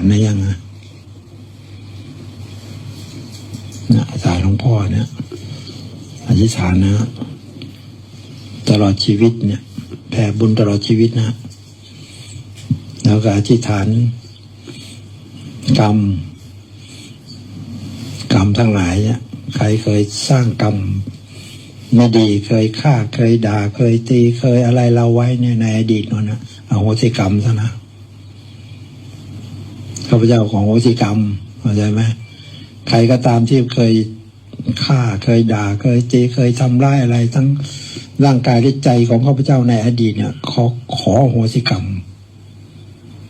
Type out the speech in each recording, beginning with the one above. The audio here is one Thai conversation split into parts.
อันนี้ยังนะนะสายหลวงพ่อเนี่ยอธิษฐานนะ ตลอดชีวิตเนี่ยแผ่บุญตลอดชีวิตนะ แล้วก็อธิษฐาน กรรม กรรมทั้งหลายเนี่ย ใครเคยสร้างกรรมไม่ดีเคยฆ่าเคยด่า เคยตีเคยอะไรเราไว้เนี่ยในอดีตนั่นนะเอาโหสิกรรมซะนะ ข้าพเจ้าของโหสิกรรมเข้าใจไหมใครก็ตามที่เคยฆ่าเคยด่าเคยตีเคยทำร้ายอะไร ทั้งร่างกายและใจของข้าพเจ้าในอดีตเนี่ยขอขอโหสิกรรม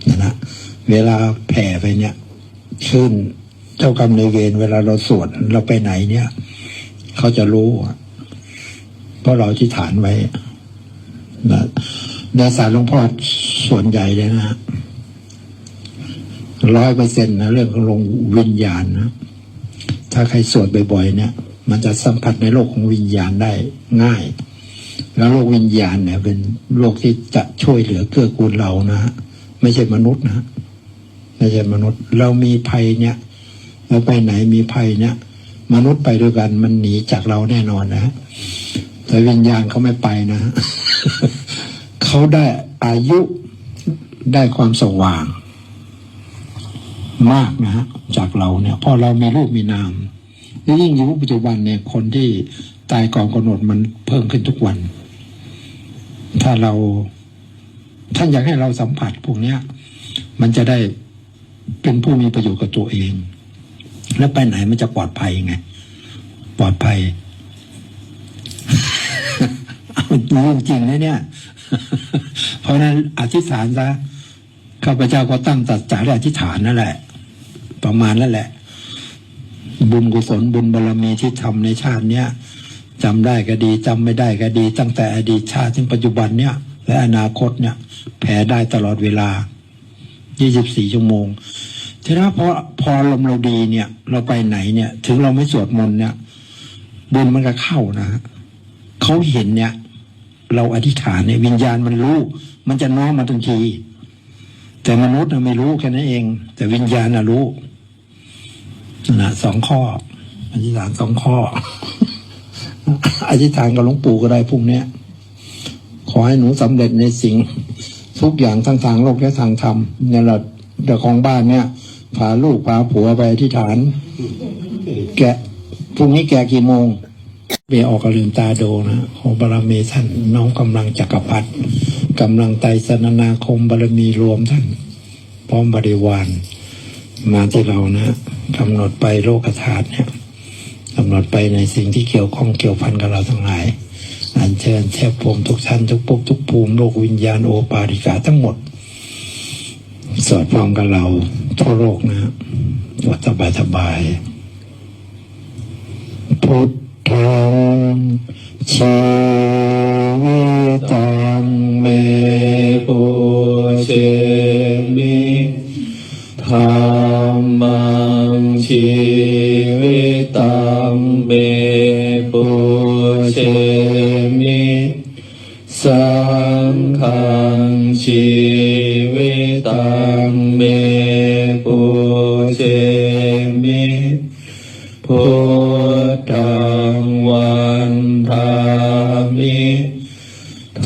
นะนะเวลาแผ่ไปเนี่ยขึ้นเจ้ากรรมในเวรเวลาเราสวดเราไปไหนเนี่ย เขาจะรู้ เพราะเราที่ฐานไว้นะในสารหลวงพ่อส่วนใหญ่เลยนะ ร้อยเปอร์เซ็นต์นะเรื่องของลงวิญญาณนะ ถ้าใครสวดบ่อยๆเนี่ย มันจะสัมผัสในโลกของวิญญาณได้ง่าย แล้วโลกวิญญาณเนี่ย เป็นโลกที่จะช่วยเหลือเกื้อกูลเรานะฮะไม่ใช่มนุษย์นะไม่ใช่มนุษย์ เรามีภัยเนี่ย เราไปไหนมีภัยเนี่ย มนุษย์ไปด้วยกันมันหนีจากเราแน่นอนนะแต่วิญญาณเขาไม่ไปนะเขาได้อายุได้ความสว่าง มากนะฮะจากเราเนี่ยพอเรามีรูปมีนามแล้วยิ่งยุคปัจจุบันเนี่ยคนที่ตายก่อนกำหนดมันเพิ่มขึ้นทุกวัน ถ้าเราท่านอยากให้เราสัมผัสพวกเนี้ยมันจะได้เป็นผู้มีประโยชน์กับตัวเอง แล้วไปไหนมันจะปลอดภัยไงปลอดภัยเอาเรื่องจริงนะเนี่ย เพราะฉะนั้นอธิษฐานซะข้าพเจ้าก็ตั้งตัดจาและอธิษฐานนั่นแหละ ประมาณนั่นแหละ บุญกุศลบุญบารรมีที่ทำในชาติเนี้ยจำได้ก็ดีจำไม่ได้ก็ดี ตั้งแต่อดีตชาติถึงปัจจุบันเนี้ยและอนาคตเนี่ยแผ่ได้ตลอดเวลา 24 ชั่วโมง ทีนี้พอพอลมเราดีเนี่ย เราไปไหนเนี่ย ถึงเราไม่สวดมนต์เนี่ยบุญมันก็เข้านะเขาเห็นเนี่ย เราอธิษฐานเนี่ยวิญญาณมันรู้ มันจะน้อมมาทันที แต่มนุษย์นะไม่รู้แค่นั้นเอง แต่วิญญาณน่ะรู้ นะสองข้ออธิษฐานสองข้ออธิษฐานกับหลวงปู่ก็ได้พรุ่งเนี้ยขอให้หนูสำเร็จในสิ่ง ทุกอย่างทั้งทางโลกและทางธรรมเนี่ยเราเจ้าของบ้านเนี่ยพาลูกพาผัวไปอธิษฐาน แกพรุ่งนี้แกกี่โมงเบออกกระลืมตาโดนะของบารมีท่านน้องกำลังจักรพรรดิกำลังไตสนนาคมบารมีรวมท่าน พร้อมบริวาร มาที่เรานะกำหนดไปโลกธาตุเนี่ยกำหนดไปในสิ่งที่เกี่ยวข้องเกี่ยวพันกับเราทั้งหลายอันเชิญเทพพรมทุกท่านทุกภพทุกภูมิโลกวิญญาณโอปาริกาทั้งหมด สอดพร้อมกับเราทั่วโลกนะวัดสบายสบายพุทธังชีวิตังเมปุเชมิธรรมัง ชีวิตังเมปุเชมิสังฆังชีวิตังเมปุเชมิพุทธังวันทามิ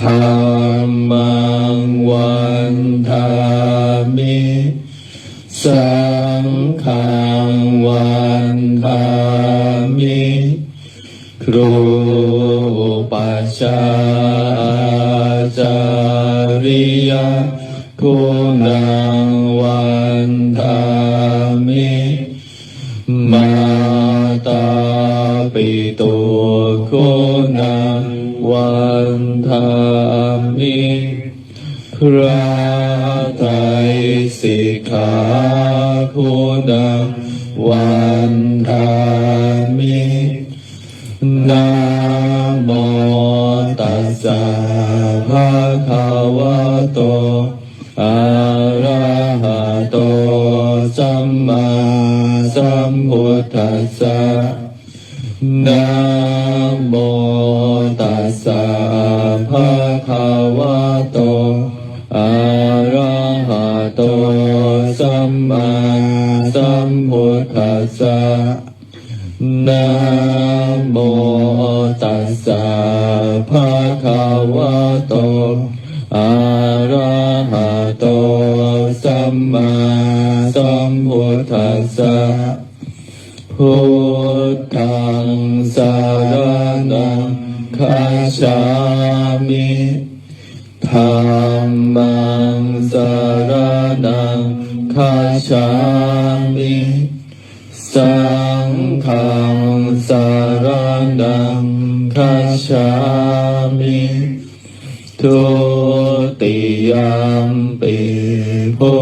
ธรรมังวันทามิสั รูปัจจาจาริยคุณังวันทามิมาตาปิตุคุณังวันทามิพระไตรสิกขาคุณังวัน ตัสสะภะคะวะโตอะระหะโตสัมมาสัมพุทธัสสะนะโมตัสสะภะคะวะโตอะระหะโตสัมมาสัมพุทธัสสะนะโม วะโตอะระหะโตสัมมาสัมพุทธัสสะพุทธังสารนังคัจฉามิธัมมังสารนังคัจฉามิสังฆังสารนังคัจฉามิ ทุติยมปิพุ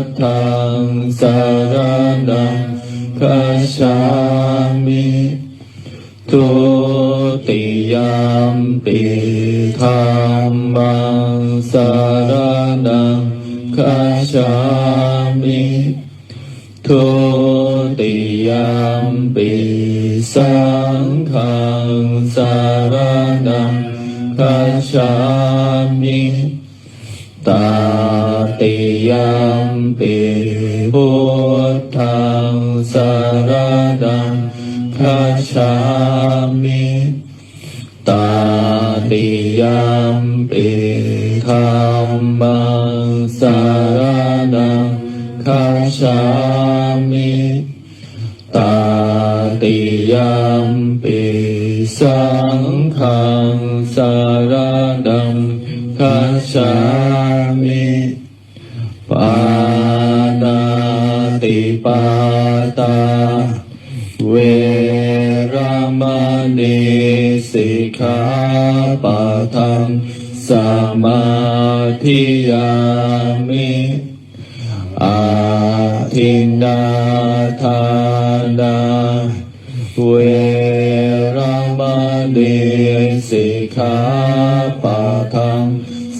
ทธังสารนังคัจฉามิทุติยมปิธร ตาติยมปิพุทธังสารนังคัจฉามิตาติยมปิธรรมังสารนังคัจฉามิตาติยมปิสังฆังสารดังคัจฉา มิปานาติปาตา เวรมณีสิกขาปะทังสมาธิยามิอาทินาทานาเวรมณีสิกขาปะทัง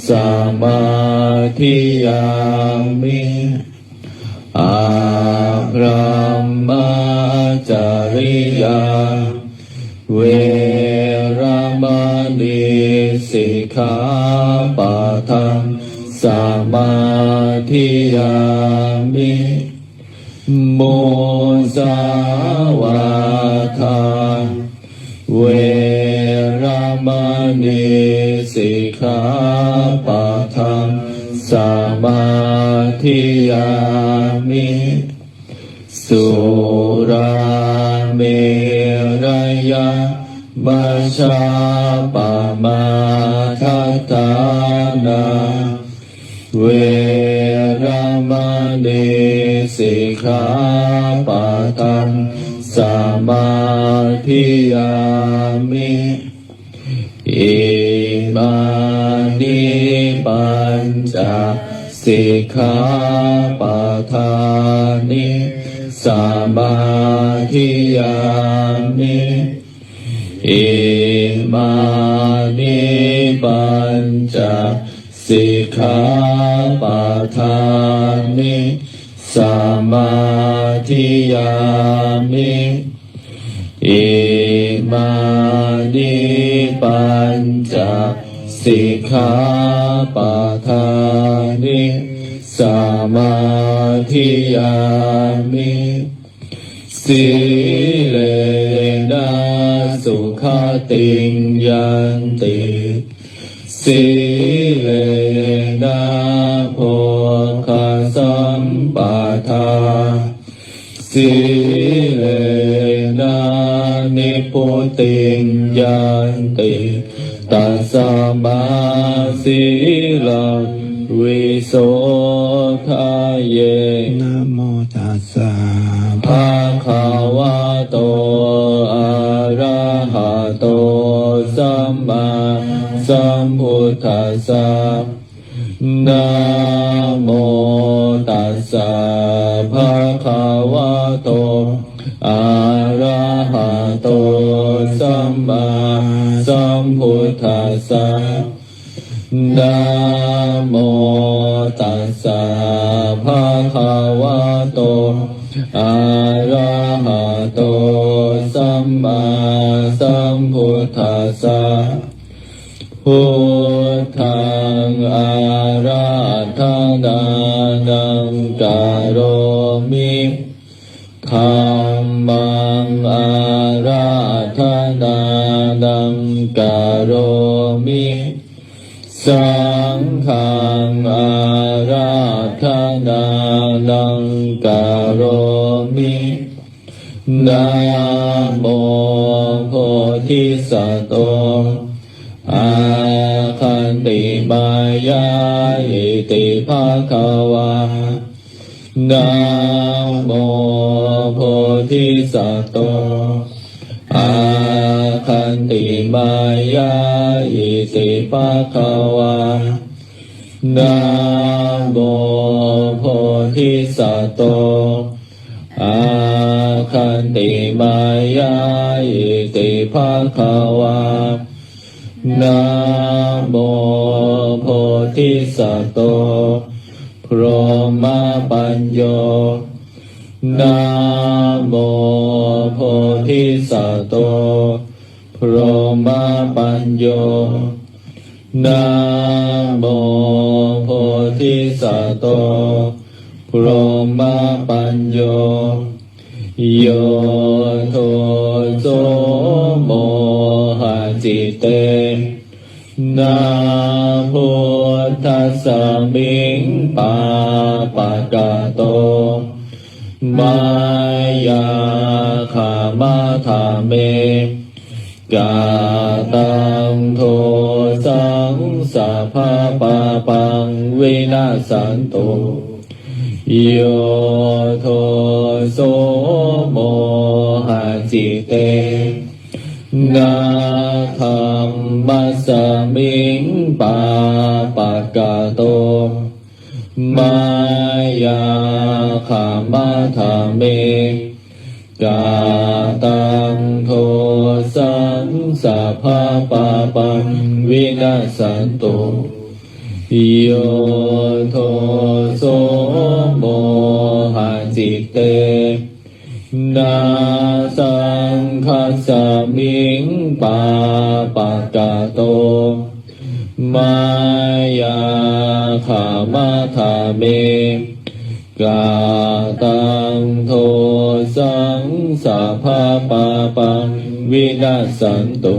สมา ธิยามิอาพรหมจริยา เวรมณีสิกขาปะทังสมาธิยามิโมสาวาทาเวรมณี ธิยามิสุราเมรยามัชาปมาทัฏฐานาเวรมณีสิกขาปะทังสมาธิยามิ สิกขาปะทานิสมาธิยามิอิมานิปัญจสิกขาปะทานิสมาธิยามิอิมานิปัญจสิกขาปะทา นิสมาธิยามิสิเลนะสุขติยันติสิเลนะโภคสัมปทาสิเลนะนิพุติยันติตัสมาสิลัง โสทาเยนะโมตัสสะภะคะวะโตอะระหะโตสัมมาสัมพุทธัสสะนะโมตัสสะภะคะวะโตอะระหะโตสัมมาสัมพุทธัสสะนะโม ตัสสะภะคะวะโตอะระหะโตสัมมาสัมพุทธัสสะพุทธังอาราธนานังกาโรมิธรรมังอาราธนานังกโรมิสั นังกโรมินะโมโพธิสัตว์อาคันติมายาอิติภาควานะโมโพธิสัตว์อาคันติมายาอิติภาควานะโมโพิสัตโตอาคันติมายาอิติภาควานะโมโพธิสัตโตพรหมปัญโยนะโมโพธิสัตโตพรหมปัญโยนะโมโพธิสัตโต รหมปัญโยโยโทโสโมหะจิตเตนะพุทธัสสมิงปาปะกะโต มายาขามาธาเม กาตังโทสังสัพพะปาปังวินาสันโต โยโทโสโมหะจิเตนาธรรมัสมิงปาปะกะโตมายาขามาธาเมกาตังโทสังสัพพะปาปังวินาสันตุ โยโทโสโมหะจิตเต นาสังคัสมิงปาปะกะโต มายาขามาธาเมกาตังโทสังสัพพะปาปังวินาสันตุ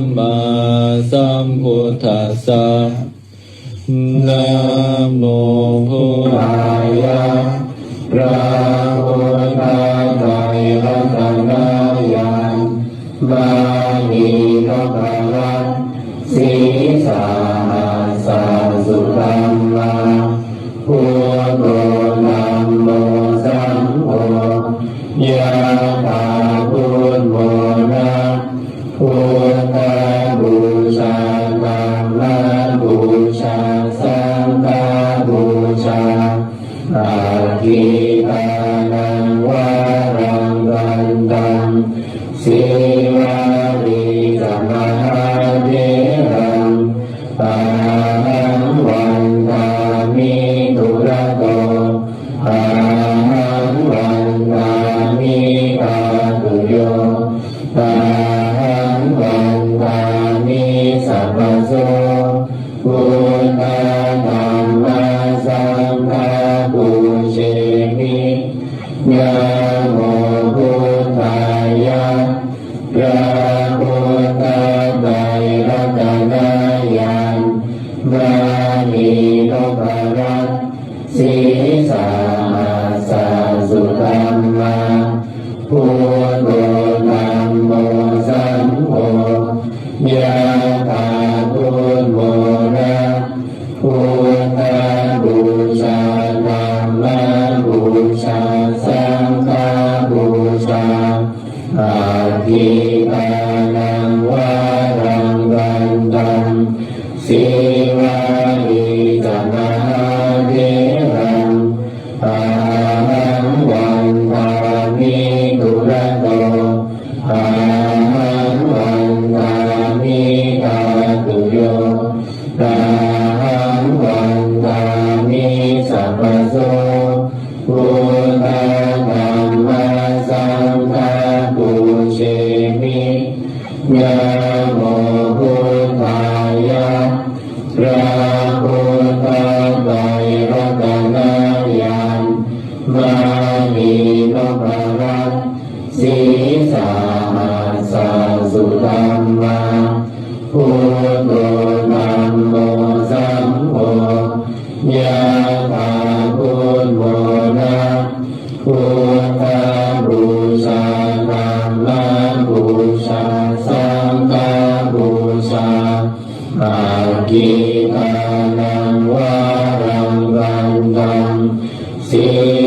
มมาสัมพุทธัสสะนะโมพุทธายะพระพุทธไตรรัตนญาณมาน กั ลังวารังดังดังสี Namo ภากิตานังวารังรังดังสี